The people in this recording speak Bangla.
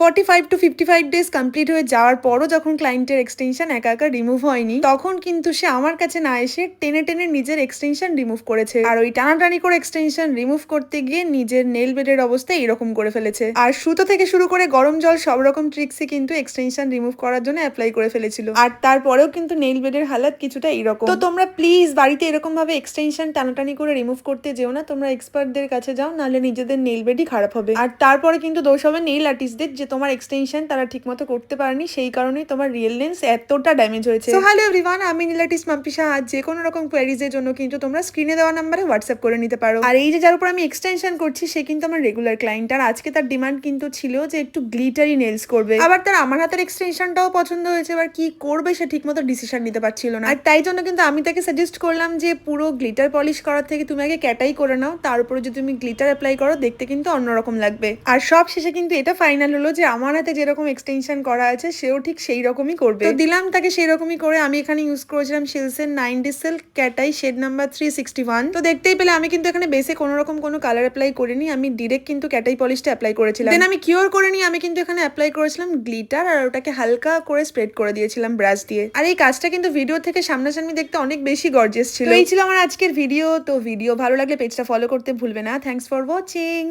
Forty five to fifty five days complete হয়ে যাওয়ার পরও যখন ক্লায়েন্টের এক্সটেনশন একা একা রিমুভ হয়নি, তখন কিন্তু সে আমার কাছে না এসে টেনে টেনে নিজের এক্সটেনশন রিমুভ করেছে। আর ওই টানাটানি করে এক্সটেনশন রিমুভ করতে গিয়ে নিজের নেল বেডের অবস্থা এরকম করে ফেলেছে। আর সুতো থেকে শুরু করে গরম জল সব রকম ট্রিক্সই কিন্তু এক্সটেনশন রিমুভ করার জন্য অ্যাপ্লাই করে ফেলেছিল। আর তারপরেও কিন্তু নেল বেডের হালাত কিছুটা এরকম। তো তোমরা প্লিজ বাড়িতে এরকম ভাবে এক্সটেনশন টানাটানি করে রিমুভ করতে যেও না, তোমরা এক্সপার্টদের কাছে যাও, নাহলে নিজেদের নেল বেডই খারাপ হবে। আর তারপরে কিন্তু দোষ হবে নেল আর্টিস্টদের যে তোমার এক্সটেনশন তারা ঠিকমতো করতে পারেনি, সেই কারণেই তোমার রিয়েল লেন্স এতটা ড্যামেজ হয়েছে। হ্যালো এভরিওয়ান আমি নীল আর্টিস্ট মাম্পিসা। আজ যে কোনো রকম কোয়ারিজের জন্য কিন্তু তোমরা স্ক্রিনে দেওয়া নাম্বারে হোয়াটসঅ্যাপ করে নিতে পারো। আর এই যে যার উপর আমি এক্সটেনশন করছি, সে কিন্তু আমার রেগুলার ক্লায়েন্ট আর আজকে তার ডিমান্ড কিন্তু ছিল যে একটু গ্লিটারি নেলস করবে। আবার তার আমার হাতের এক্সটেনশনটাও পছন্দ হয়েছে, এবার কি করবে সে ঠিকমতো ডিসিশন নিতে পারছিল না। আর তাই জন্য কিন্তু আমি তাকে সাজেস্ট করলাম যে পুরো গ্লিটার পলিশ করার থেকে তুমি আগে ক্যাটাই করে নাও। তার উপরে যদি তুমি গ্লিটার অ্যাপ্লাই করো, দেখতে কিন্তু অন্যরকম লাগবে। আর সব শেষে কিন্তু এটা ফাইনাল হলো যে আমার হাতে যেরকম এক্সটেনশন করা আছে, সেও ঠিক সেই রকমই করবে দিলাম তাকে সেই রকমই করে, আমি এখানে ইউজ করেছিলাম শিলসের নাইন ডিসেল ক্যাটাই shade number three sixty one তো দেখতেই পেলে আমি কিন্তু এখানে বেসে কোনো রকম কোনো কালার অ্যাপ্লাই করিনি, আমি ডিরেক্ট কিন্তু ক্যাটাই পলিশটা অ্যাপ্লাই করেছিলাম। দেন আমি কিওর করে নিয়ে আমি কিন্তু এখানে অ্যাপ্লাই করেছিলাম গ্লিটার আর ওটাকে হালকা করে স্প্রেড করে দিয়েছিলাম ব্রাশ দিয়ে। আর এই কাজটা কিন্তু ভিডিও থেকে সামনাসামনি দেখতে অনেক বেশি গর্জেস ছিল। এই ছিল আমার আজকের ভিডিও তো ভিডিও ভালো লাগলে পেজটা ফলো করতে ভুলবে না। Thanks for watching